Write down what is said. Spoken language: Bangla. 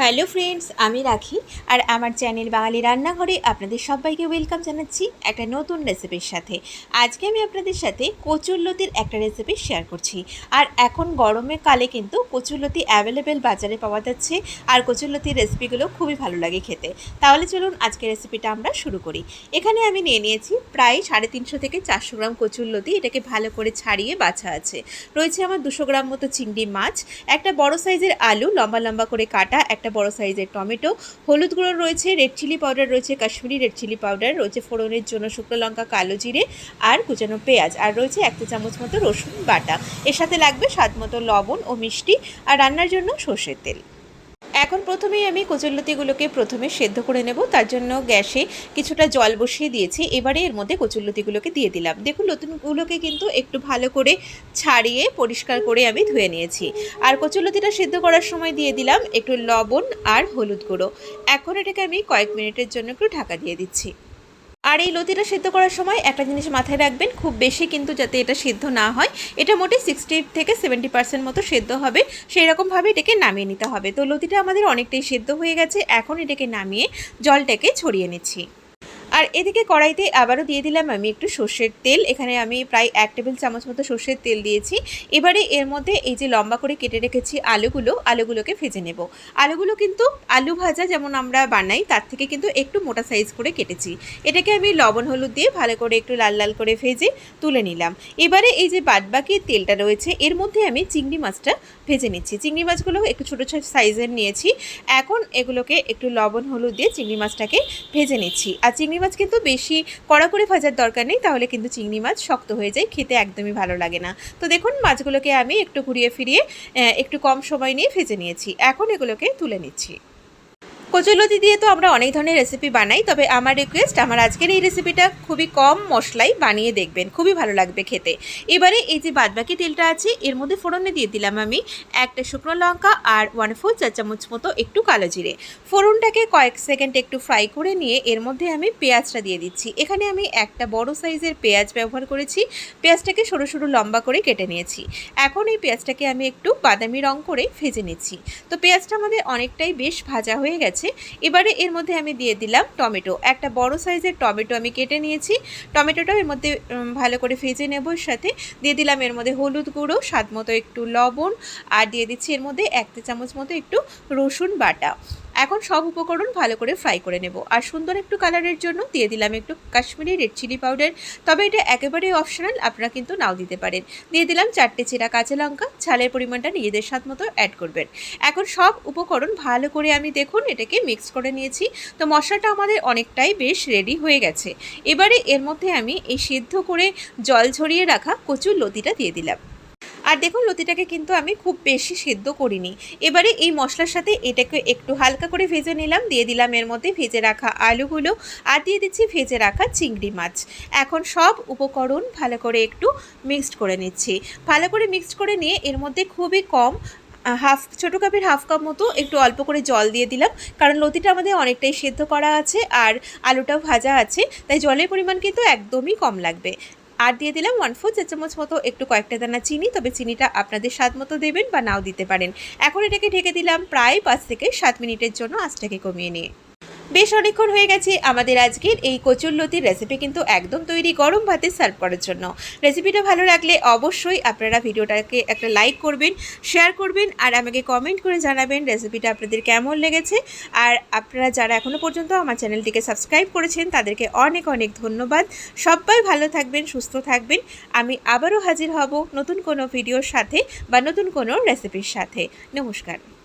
হ্যালো ফ্রেন্ডস, আমি রাখি আর আমার চ্যানেল বাঙালি রান্নাঘরে আপনাদের সবাইকে ওয়েলকাম জানাচ্ছি একটা নতুন রেসিপির সাথে। আজকে আমি আপনাদের সাথে কচুরলতির একটা রেসিপি শেয়ার করছি। আর এখন গরমের কালে কিন্তু কচুরলতি অ্যাভেলেবেল বাজারে পাওয়া যাচ্ছে আর কচুরলতির রেসিপিগুলো খুবই ভালো লাগে খেতে। তাহলে চলুন আজকের রেসিপিটা আমরা শুরু করি। এখানে আমি নিয়ে নিয়েছি প্রায় সাড়ে তিনশো থেকে চারশো গ্রাম কচুরলতি এটাকে ভালো করে ছাড়িয়ে বাছা আছে। রয়েছে আমার দুশো গ্রাম মতো চিংড়ি মাছ, একটা বড় সাইজের আলু, লম্বা লম্বা করে কাটা, একটা বড় সাইজের টমেটো। হলুদ গুঁড়ো রয়েছে রেড চিলি পাউডার রয়েছে, কাশ্মীরি রেড চিলি পাউডার রয়েছে ফোড়নের জন্য শুকনো লঙ্কা, কালো জিরে আর কুচানো পেঁয়াজ। আর রয়েছে এক চামচ মতো রসুন বাটা। এর সাথে লাগবে স্বাদ মতো লবণ ও মিষ্টি। আর রান্নার জন্য সর্ষের তেল। এখন প্রথমেই আমি কচুরলতিগুলোকে প্রথমে সেদ্ধ করে নেব, তার জন্য গ্যাসে কিছুটা জল বসিয়ে দিয়েছি, এবারে এর মধ্যে কচুরলতিগুলোকে দিয়ে দিলাম। দেখুন, নতুনগুলোকে কিন্তু একটু ভালো করে ছাড়িয়ে, পরিষ্কার করে আমি ধুয়ে নিয়েছি। আর কচুরলতিটা সেদ্ধ করার সময় দিয়ে দিলাম একটু লবণ আর হলুদ গুঁড়ো। এখন এটাকে আমি কয়েক মিনিটের জন্য একটু ঢাকা দিয়ে দিচ্ছি। আর এই লতিটা সেদ্ধ করার সময় একটা জিনিস মাথায় রাখবেন, খুব বেশি কিন্তু যাতে এটা সিদ্ধ না হয়। এটা মোটে সিক্সটি থেকে সেভেন্টি পার্সেন্ট মতো সেদ্ধ হবে সেই রকমভাবে এটাকে নামিয়ে নিতে হবে। তো লতিটা আমাদের অনেকটাই সেদ্ধ হয়ে গেছে, এখন এটাকে নামিয়ে জলটাকে ছড়িয়ে নিচ্ছি। আর এদিকে কড়াইতে আবারও দিয়ে দিলাম আমি একটু সর্ষের তেল। এখানে আমি প্রায় এক টেবিল চামচ মতো সর্ষের তেল দিয়েছি। এবারে এর মধ্যে এই যে লম্বা করে কেটে রেখেছি আলুগুলো, আলুগুলোকে ভেজে নেব। আলুগুলো কিন্তু আলু ভাজা যেমন আমরা বানাই, তার থেকে কিন্তু একটু মোটা সাইজ করে কেটেছি। এটাকে আমি লবণ, হলুদ দিয়ে ভালো করে একটু লাল লাল করে ভেজে তুলে নিলাম। এবারে এই যে বাদবাকি তেলটা রয়েছে, এর মধ্যে আমি চিংড়ি মাছটা ভেজে নিচ্ছি। চিংড়ি মাছগুলো একটু ছোটো ছোটো সাইজের নিয়েছি। এখন এগুলোকে একটু লবণ, হলুদ দিয়ে চিংড়ি মাছটাকে ভেজে নিচ্ছি। আর চিংড়ি মাছ কিন্তু বেশি কড়া করে ভাজার দরকার নেই, তাহলে কিন্তু চিংড়ি মাছ শক্ত হয়ে যায়, খেতে একদমই ভালো লাগে না। তো দেখুন, মাছগুলোকে আমি একটু ঘুরিয়ে ফিরিয়ে একটু কম সময় নিয়ে ভেজে নিয়েছি। এখন এগুলোকে তুলে নিচ্ছি। কচুলতি দিয়ে তো আমরা অনেক ধরনের রেসিপি বানাই, তবে আমার রিকোয়েস্ট আমার আজকের এই রেসিপিটা খুবই কম মশলাই বানিয়ে দেখবেন। খুবই ভালো লাগবে খেতে। এবারে এই যে বাদবাকি তেলটা আছে, এর মধ্যে ফোড়নে দিয়ে দিলাম আমি একটা শুকনো লঙ্কা আর ওয়ান ফোর চা চামচ মতো একটু কালো জিরে। ফোড়নটাকে কয়েক সেকেন্ড একটু ফ্রাই করে নিয়ে এর মধ্যে আমি পেঁয়াজটা দিয়ে দিচ্ছি। এখানে আমি একটা বড় সাইজের পেঁয়াজ ব্যবহার করেছি। পেঁয়াজটাকে সরু সরু লম্বা করে কেটে নিয়েছি। এখন এই পেঁয়াজটাকে আমি একটু বাদামি রং করে ভেজে নিচ্ছি। তো পেঁয়াজটা আমাদের অনেকটাই বেশ ভাজা হয়ে গেছে। এবারে এর মধ্যে আমি দিয়ে দিলাম টমেটো। একটা বড় সাইজের টমেটো আমি কেটে নিয়েছি। টমেটোটাও এর মধ্যে ভালো করে ভেজে নেব সাথে। দিয়ে দিলাম এর মধ্যে হলুদ গুঁড়ো, স্বাদ মতো একটু লবণ, আর দিয়ে দিচ্ছি এর মধ্যে এক চামচ মতো একটু রসুন বাটা। এখন সব উপকরণ ভালো করে ফ্রাই করে নেব। আর সুন্দর একটু কালারের জন্য দিয়ে দিলাম একটু কাশ্মীরি রেড চিলি পাউডার তবে এটা একেবারেই অপশনাল আপনারা কিন্তু নাও দিতে পারেন। দিয়ে দিলাম চারটে চেরা কাঁচা লঙ্কা, ঝালের পরিমাণটা নিজেদের স্বাদ মতো অ্যাড করবেন। এখন সব উপকরণ ভালো করে আমি দেখুন এটাকে মিক্স করে নিয়েছি। তো মশলাটা আমাদের অনেকটাই বেশ রেডি হয়ে গেছে। এবারে এর মধ্যে আমি এই সিদ্ধ করে জল ঝরিয়ে রাখা কচুর লতিটা দিয়ে দিলাম। আর দেখুন, লতিটাকে কিন্তু আমি খুব বেশি সেদ্ধ করিনি। এবারে এই মশলার সাথে এটাকে একটু হালকা করে ভেজে নিলাম। দিয়ে দিলাম এর মধ্যে ভেজে রাখা আলুগুলো আর দিয়ে দিচ্ছি ভেজে রাখা চিংড়ি মাছ। এখন সব উপকরণ ভালো করে একটু মিক্সড করে নিচ্ছি। ভালো করে মিক্সড করে নিয়ে এর মধ্যে খুবই কম, হাফ, ছোটো কাপের হাফ কাপ মতো একটু অল্প করে জল দিয়ে দিলাম। কারণ লতিটা আমাদের অনেকটাই সেদ্ধ করা আছে আর আলুটাও ভাজা আছে, তাই জলের পরিমাণ কিন্তু একদমই কম লাগবে। আর দিয়ে দিলাম ওয়ান ফোর চা চামচ মতো একটু কয়েকটা দানা চিনি, তবে চিনিটা আপনাদের স্বাদ মতো দেবেন বা নাও দিতে পারেন। এখন এটাকে ঢেকে দিলাম প্রায় পাঁচ থেকে সাত মিনিটের জন্য আঁচটাকে কমিয়ে নিয়ে। বেশ অনেকক্ষণ হয়ে গেছে আমাদের আজকের এই কচুরলতির রেসিপি কিন্তু একদম তৈরি গরম ভাতে সার্ভ করার জন্য। রেসিপিটা ভালো লাগলে অবশ্যই আপনারা ভিডিওটাকে একটা লাইক করবেন শেয়ার করবেন আর আমাকে কমেন্ট করে জানাবেন রেসিপিটা আপনাদের কেমন লেগেছে। আর আপনারা যারা এখনও পর্যন্ত আমার চ্যানেলটিকে সাবস্ক্রাইব করেছেন, তাদেরকে অনেক অনেক ধন্যবাদ। সবাই ভালো থাকবেন, সুস্থ থাকবেন। আমি আবারও হাজির হব নতুন কোনো ভিডিওর সাথে বা নতুন কোনো রেসিপির সাথে। নমস্কার।